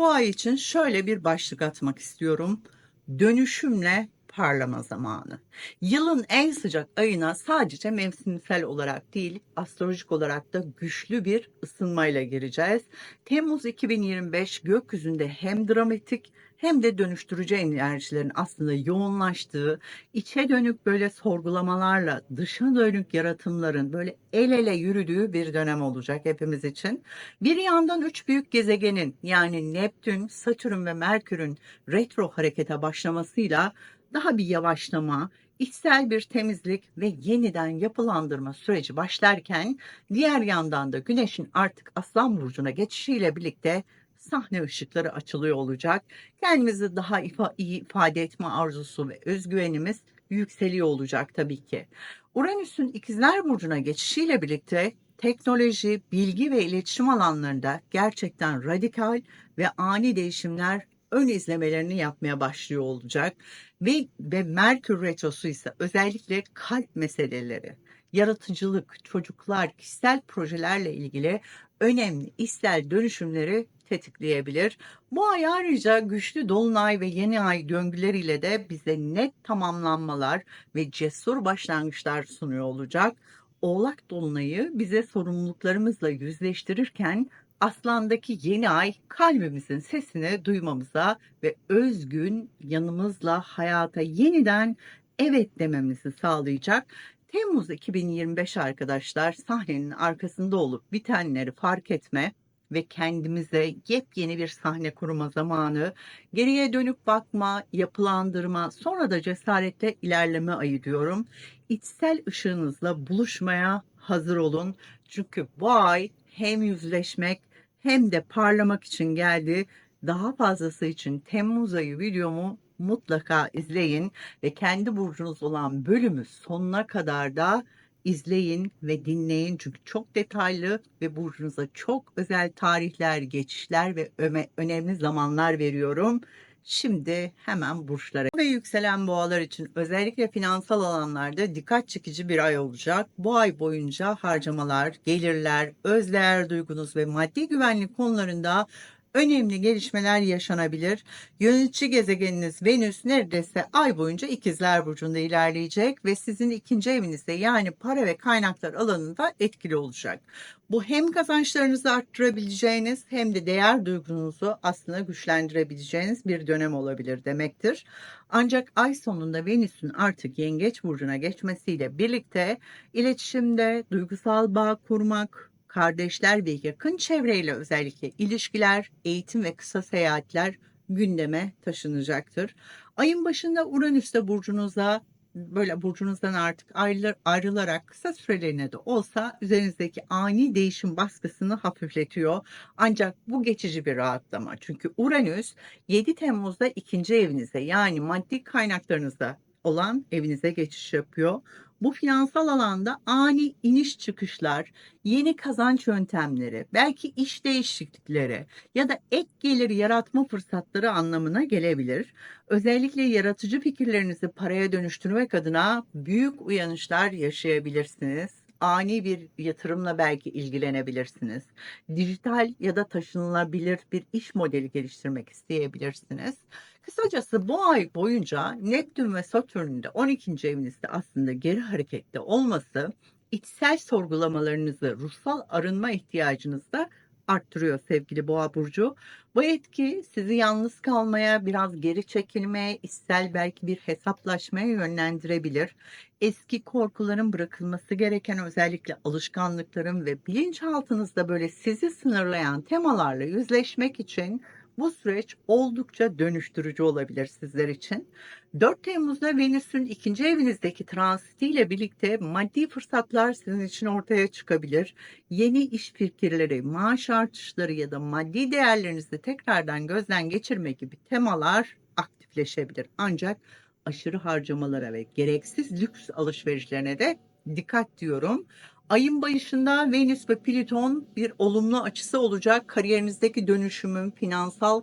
bu ay için şöyle bir başlık atmak istiyorum. Dönüşümle parlama zamanı. Yılın en sıcak ayına sadece mevsimsel olarak değil, astrolojik olarak da güçlü bir ısınmayla gireceğiz. Temmuz 2025 gökyüzünde hem dramatik hem de dönüştürücü enerjilerin aslında yoğunlaştığı, içe dönük böyle sorgulamalarla dışa dönük yaratımların böyle el ele yürüdüğü bir dönem olacak hepimiz için. Bir yandan üç büyük gezegenin yani Neptün, Satürn ve Merkür'ün retro harekete başlamasıyla daha bir yavaşlama, içsel bir temizlik ve yeniden yapılandırma süreci başlarken diğer yandan da Güneş'in artık Aslan burcuna geçişiyle birlikte sahne ışıkları açılıyor olacak. Kendimizi daha ifa iyi ifade etme arzusu ve özgüvenimiz yükseliyor olacak tabii ki. Uranüs'ün ikizler burcuna geçişiyle birlikte teknoloji, bilgi ve iletişim alanlarında gerçekten radikal ve ani değişimler ön izlemelerini yapmaya başlıyor olacak ve, ve Merkür Retrosu ise özellikle kalp meseleleri, yaratıcılık, çocuklar, kişisel projelerle ilgili önemli içsel dönüşümleri tetikleyebilir. Bu ay ayrıca güçlü dolunay ve yeni ay döngüleriyle de bize net tamamlanmalar ve cesur başlangıçlar sunuyor olacak. Oğlak dolunayı bize sorumluluklarımızla yüzleştirirken Aslandaki yeni ay kalbimizin sesini duymamıza ve özgün yanımızla hayata yeniden evet dememizi sağlayacak. Temmuz 2025 arkadaşlar sahnenin arkasında olup bitenleri fark etme ve kendimize yepyeni bir sahne kurma zamanı, geriye dönüp bakma, yapılandırma, sonra da cesaretle ilerleme ayı diyorum. İçsel ışığınızla buluşmaya hazır olun. Çünkü bu ay hem yüzleşmek hem de parlamak için geldi. Daha fazlası için Temmuz ayı videomu mutlaka izleyin ve kendi burcunuz olan bölümü sonuna kadar da izleyin ve dinleyin çünkü çok detaylı ve burcunuza çok özel tarihler, geçişler ve önemli zamanlar veriyorum. Şimdi hemen burçlara ve yükselen boğalar için özellikle finansal alanlarda dikkat çekici bir ay olacak. Bu ay boyunca harcamalar, gelirler, özdeğer duygunuz ve maddi güvenlik konularında önemli gelişmeler yaşanabilir. Yönetici gezegeniniz Venüs neredeyse ay boyunca ikizler burcunda ilerleyecek ve sizin ikinci evinizde yani para ve kaynaklar alanında etkili olacak. Bu hem kazançlarınızı arttırabileceğiniz hem de değer duygunuzu aslında güçlendirebileceğiniz bir dönem olabilir demektir. Ancak ay sonunda Venüs'ün artık Yengeç burcuna geçmesiyle birlikte iletişimde duygusal bağ kurmak, kardeşler ve yakın çevreyle özellikle ilişkiler, eğitim ve kısa seyahatler gündeme taşınacaktır. Ayın başında Uranüs de burcunuza böyle burcunuzdan artık ayrılır, ayrılarak kısa süreliğine de olsa üzerinizdeki ani değişim baskısını hafifletiyor. Ancak bu geçici bir rahatlama. Çünkü Uranüs 7 Temmuz'da ikinci evinizde yani maddi kaynaklarınızda olan evinize geçiş yapıyor. Bu finansal alanda ani iniş çıkışlar, yeni kazanç yöntemleri, belki iş değişiklikleri ya da ek gelir yaratma fırsatları anlamına gelebilir. Özellikle yaratıcı fikirlerinizi paraya dönüştürmek adına büyük uyanışlar yaşayabilirsiniz ani bir yatırımla belki ilgilenebilirsiniz. Dijital ya da taşınılabilir bir iş modeli geliştirmek isteyebilirsiniz. Kısacası bu ay boyunca Neptün ve Satürn'ün de 12. evinizde aslında geri harekette olması içsel sorgulamalarınızı, ruhsal arınma ihtiyacınızı da arttırıyor sevgili Boğa burcu. Bu etki sizi yalnız kalmaya, biraz geri çekilmeye, içsel belki bir hesaplaşmaya yönlendirebilir. Eski korkuların bırakılması gereken özellikle alışkanlıkların ve bilinçaltınızda böyle sizi sınırlayan temalarla yüzleşmek için bu süreç oldukça dönüştürücü olabilir sizler için. 4 Temmuz'da Venüs'ün ikinci evinizdeki transitiyle birlikte maddi fırsatlar sizin için ortaya çıkabilir. Yeni iş fikirleri, maaş artışları ya da maddi değerlerinizi tekrardan gözden geçirme gibi temalar aktifleşebilir. Ancak aşırı harcamalara ve gereksiz lüks alışverişlerine de dikkat diyorum. Ayın başında Venüs ve Plüton bir olumlu açısı olacak. Kariyerinizdeki dönüşümün finansal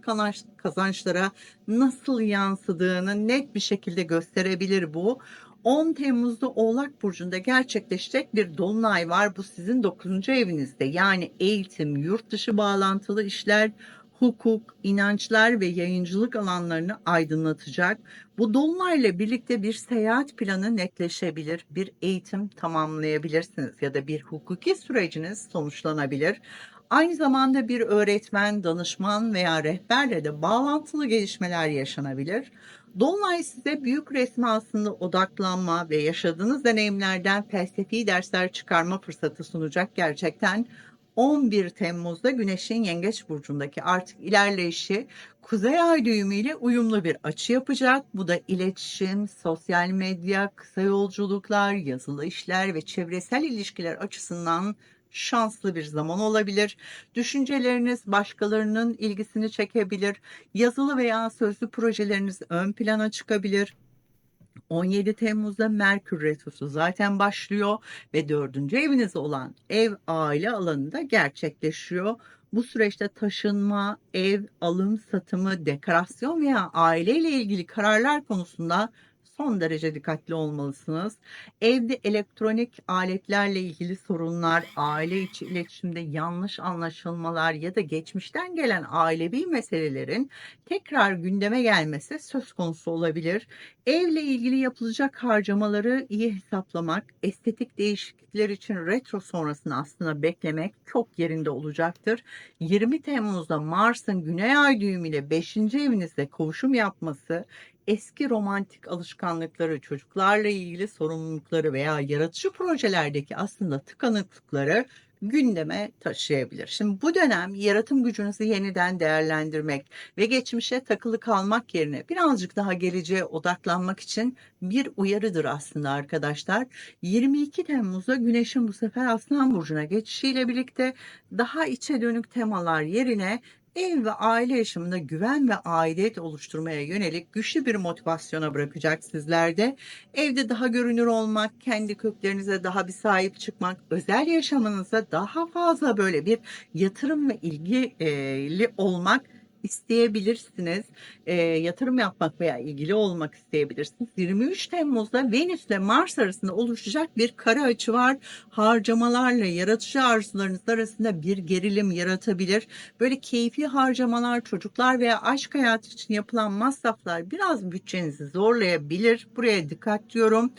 kazançlara nasıl yansıdığını net bir şekilde gösterebilir bu. 10 Temmuz'da Oğlak Burcu'nda gerçekleşecek bir dolunay var. Bu sizin 9. evinizde. Yani eğitim, yurt dışı bağlantılı işler, hukuk, inançlar ve yayıncılık alanlarını aydınlatacak. Bu dolunayla birlikte bir seyahat planı netleşebilir, bir eğitim tamamlayabilirsiniz ya da bir hukuki süreciniz sonuçlanabilir. Aynı zamanda bir öğretmen, danışman veya rehberle de bağlantılı gelişmeler yaşanabilir. Dolunay size büyük resme aslında odaklanma ve yaşadığınız deneyimlerden felsefi dersler çıkarma fırsatı sunacak gerçekten. 11 Temmuz'da Güneş'in Yengeç Burcu'ndaki artık ilerleyişi Kuzey Ay düğümüyle uyumlu bir açı yapacak. Bu da iletişim, sosyal medya, kısa yolculuklar, yazılı işler ve çevresel ilişkiler açısından şanslı bir zaman olabilir. Düşünceleriniz başkalarının ilgisini çekebilir. Yazılı veya sözlü projeleriniz ön plana çıkabilir. 17 Temmuz'da Merkür Retrosu zaten başlıyor ve dördüncü eviniz olan ev aile alanında gerçekleşiyor. Bu süreçte taşınma, ev, alım, satımı, dekorasyon veya aileyle ilgili kararlar konusunda son derece dikkatli olmalısınız. Evde elektronik aletlerle ilgili sorunlar, aile içi iletişimde yanlış anlaşılmalar ya da geçmişten gelen ailevi meselelerin tekrar gündeme gelmesi söz konusu olabilir. Evle ilgili yapılacak harcamaları iyi hesaplamak, estetik değişiklikler için retro sonrasını aslında beklemek çok yerinde olacaktır. 20 Temmuz'da Mars'ın Güney Ay düğümüyle 5. evinizde kavuşum yapması eski romantik alışkanlıkları, çocuklarla ilgili sorumlulukları veya yaratıcı projelerdeki aslında tıkanıklıkları gündeme taşıyabilir. Şimdi bu dönem yaratım gücünüzü yeniden değerlendirmek ve geçmişe takılı kalmak yerine birazcık daha geleceğe odaklanmak için bir uyarıdır aslında arkadaşlar. 22 Temmuz'da Güneş'in bu sefer Aslan Burcu'na geçişiyle birlikte daha içe dönük temalar yerine ev ve aile yaşamında güven ve aidiyet oluşturmaya yönelik güçlü bir motivasyona bırakacak sizlerde. Evde daha görünür olmak, kendi köklerinize daha bir sahip çıkmak, özel yaşamınıza daha fazla böyle bir yatırım ve ilgili olmak isteyebilirsiniz. E, yatırım yapmak veya ilgili olmak isteyebilirsiniz. 23 Temmuz'da Venüs ile Mars arasında oluşacak bir kara açı var. Harcamalarla yaratıcı arzularınız arasında bir gerilim yaratabilir. Böyle keyfi harcamalar, çocuklar veya aşk hayatı için yapılan masraflar biraz bütçenizi zorlayabilir. Buraya dikkat diyorum.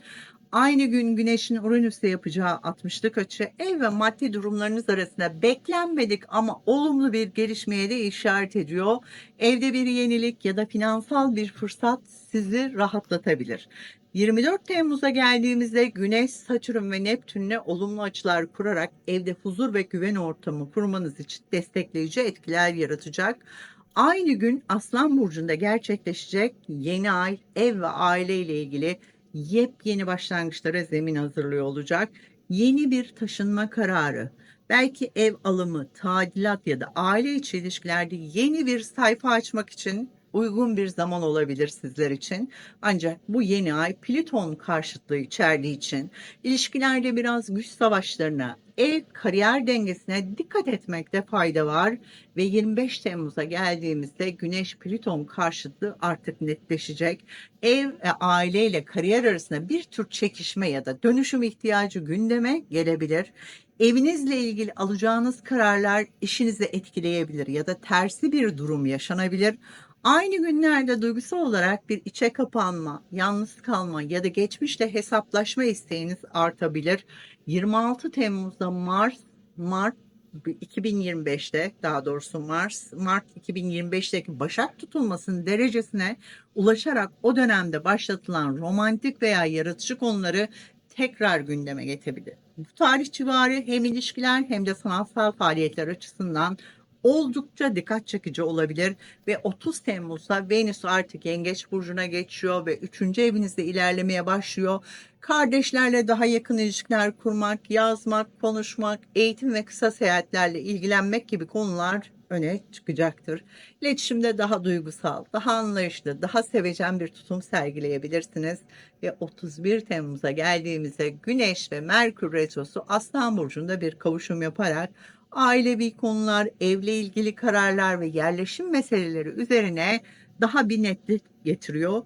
Aynı gün Güneş'in Uranüs'te yapacağı 60'lık açı ev ve maddi durumlarınız arasında beklenmedik ama olumlu bir gelişmeye de işaret ediyor. Evde bir yenilik ya da finansal bir fırsat sizi rahatlatabilir. 24 Temmuz'a geldiğimizde Güneş, Satürn ve Neptün'le olumlu açılar kurarak evde huzur ve güven ortamı kurmanız için destekleyici etkiler yaratacak. Aynı gün Aslan Burcu'nda gerçekleşecek yeni ay ev ve aile ile ilgili yepyeni başlangıçlara zemin hazırlıyor olacak. Yeni bir taşınma kararı, belki ev alımı, tadilat ya da aile içi ilişkilerde yeni bir sayfa açmak için uygun bir zaman olabilir sizler için. Ancak bu yeni ay Plüton karşıtlığı içerdiği için ilişkilerde biraz güç savaşlarına, ev kariyer dengesine dikkat etmekte fayda var ve 25 Temmuz'a geldiğimizde Güneş Plüton karşıtlığı artık netleşecek. Ev ve aile ile kariyer arasında bir tür çekişme ya da dönüşüm ihtiyacı gündeme gelebilir. Evinizle ilgili alacağınız kararlar işinizi etkileyebilir ya da tersi bir durum yaşanabilir. Aynı günlerde duygusal olarak bir içe kapanma, yalnız kalma ya da geçmişle hesaplaşma isteğiniz artabilir. 26 Temmuz'da Mars, Mart 2025'te daha doğrusu Mars, Mart 2025'teki Başak tutulmasının derecesine ulaşarak o dönemde başlatılan romantik veya yaratıcı konuları tekrar gündeme getirebilir. Bu tarih civarı hem ilişkiler hem de sanatsal faaliyetler açısından oldukça dikkat çekici olabilir ve 30 Temmuz'da Venüs artık Yengeç burcuna geçiyor ve 3. evinizde ilerlemeye başlıyor. Kardeşlerle daha yakın ilişkiler kurmak, yazmak, konuşmak, eğitim ve kısa seyahatlerle ilgilenmek gibi konular öne çıkacaktır. İletişimde daha duygusal, daha anlayışlı, daha sevecen bir tutum sergileyebilirsiniz. Ve 31 Temmuz'a geldiğimizde Güneş ve Merkür Retrosu Aslan Burcu'nda bir kavuşum yaparak ailevi konular, evle ilgili kararlar ve yerleşim meseleleri üzerine daha bir netlik getiriyor.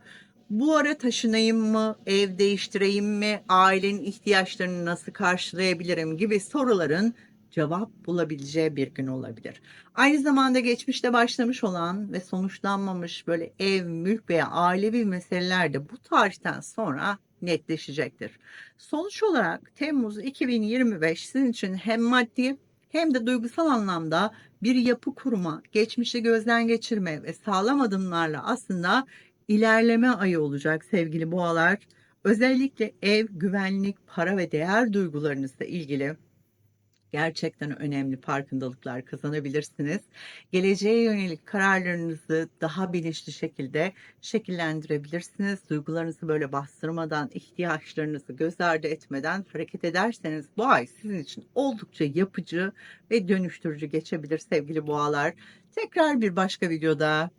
Bu ara taşınayım mı, ev değiştireyim mi, ailenin ihtiyaçlarını nasıl karşılayabilirim gibi soruların cevap bulabileceği bir gün olabilir. Aynı zamanda geçmişte başlamış olan ve sonuçlanmamış böyle ev, mülk veya ailevi meseleler de bu tarihten sonra netleşecektir. Sonuç olarak Temmuz 2025 sizin için hem maddi hem de duygusal anlamda bir yapı kurma, geçmişi gözden geçirme ve sağlam adımlarla aslında ilerleme ayı olacak sevgili boğalar. Özellikle ev, güvenlik, para ve değer duygularınızla ilgili gerçekten önemli farkındalıklar kazanabilirsiniz. Geleceğe yönelik kararlarınızı daha bilinçli şekilde şekillendirebilirsiniz. Duygularınızı böyle bastırmadan, ihtiyaçlarınızı göz ardı etmeden hareket ederseniz bu ay sizin için oldukça yapıcı ve dönüştürücü geçebilir sevgili boğalar. Tekrar bir başka videoda